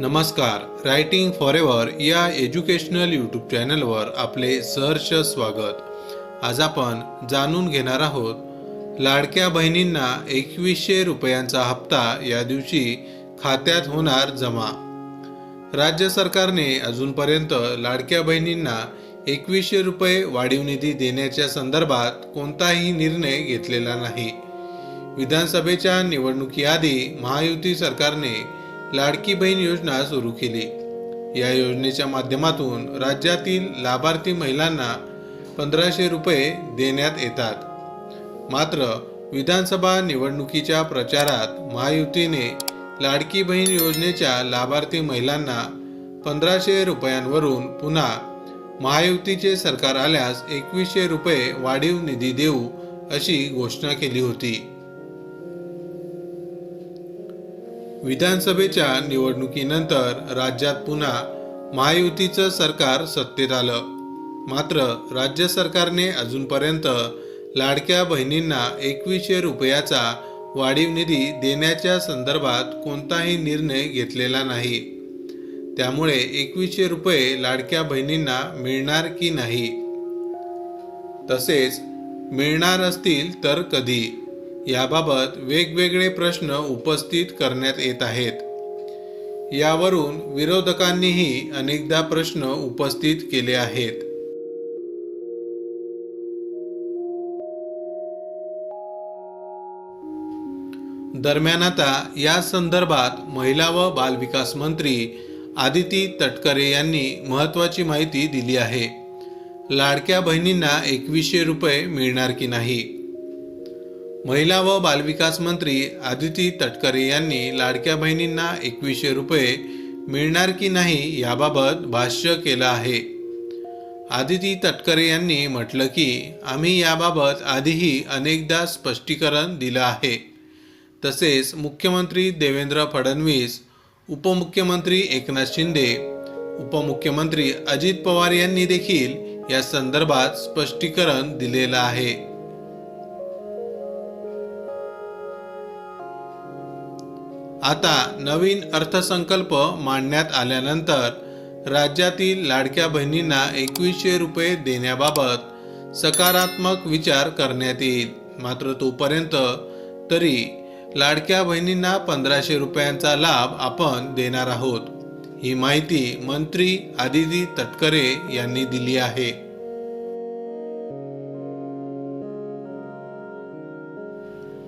नमस्कार writing for ever या educational YouTube चॅनलवर आपले सहर्ष स्वागत. आज आपण जाणून घेणार आहोत लाडक्या बहिणींना एकवीसशे रुपयांचा हप्ता या दिवशी खात्यात होणार जमा. राज्य सरकारने अजूनपर्यंत लाडक्या बहिणींना एकवीसशे रुपये वाढीव निधी देण्याच्या संदर्भात कोणताही निर्णय घेतलेला नाही. विधानसभेच्या निवडणुकीआधी महायुती सरकारने लाडकी बहीण योजना सुरू केली. या योजनेच्या माध्यमातून राज्यातील लाभार्थी महिलांना पंधराशे रुपये देण्यात येतात. मात्र विधानसभा निवडणुकीच्या प्रचारात महायुतीने लाडकी बहीण योजनेच्या लाभार्थी महिलांना पंधराशे रुपयांवरून पुन्हा महायुतीचे सरकार आल्यास एकवीसशे रुपये वाढीव निधी देऊ अशी घोषणा केली होती. विधानसभेच्या निवडणुकीनंतर राज्यात पुन्हा महायुतीचं सरकार सत्तेत आलं. मात्र राज्य सरकारने अजूनपर्यंत लाडक्या बहिणींना एकवीसशे रुपयाचा वाढीव निधी देण्याच्या संदर्भात कोणताही निर्णय घेतलेला नाही. त्यामुळे एकवीसशे रुपये लाडक्या बहिणींना मिळणार की नाही? तसेच मिळणार असतील तर कधी? याबाबत वेगवेगळे प्रश्न उपस्थित करण्यात येत आहेत. यावरून विरोधकांनीही अनेकदा प्रश्न उपस्थित केले आहेत. दरम्यान आता या संदर्भात महिला व बालविकास मंत्री आदिती तटकरे यांनी महत्त्वाची माहिती दिली आहे. लाडक्या बहिणींना एकवीसशे रुपये मिळणार की नाही? महिला व बालविकास मंत्री आदिती तटकरे यांनी लाडक्या बहिणींना एकवीसशे रुपये मिळणार की नाही याबाबत भाष्य केलं आहे. आदिती तटकरे यांनी म्हटलं की आम्ही याबाबत आधीही अनेकदा स्पष्टीकरण दिलं आहे. तसेच मुख्यमंत्री देवेंद्र फडणवीस उपमुख्यमंत्री एकनाथ शिंदे उपमुख्यमंत्री अजित पवार यांनी देखील या संदर्भात स्पष्टीकरण दिलेलं आहे. आता नवीन अर्थसंकल्प मांडण्यात आल्यानंतर राज्यातील लाडक्या बहिणींना एकवीसशे रुपये देण्याबाबत सकारात्मक विचार करण्यात येईल. मात्र तोपर्यंत तरी लाडक्या बहिणींना पंधराशे रुपयांचा लाभ आपण देणार आहोत ही माहिती मंत्री आदिती तटकरे यांनी दिली आहे.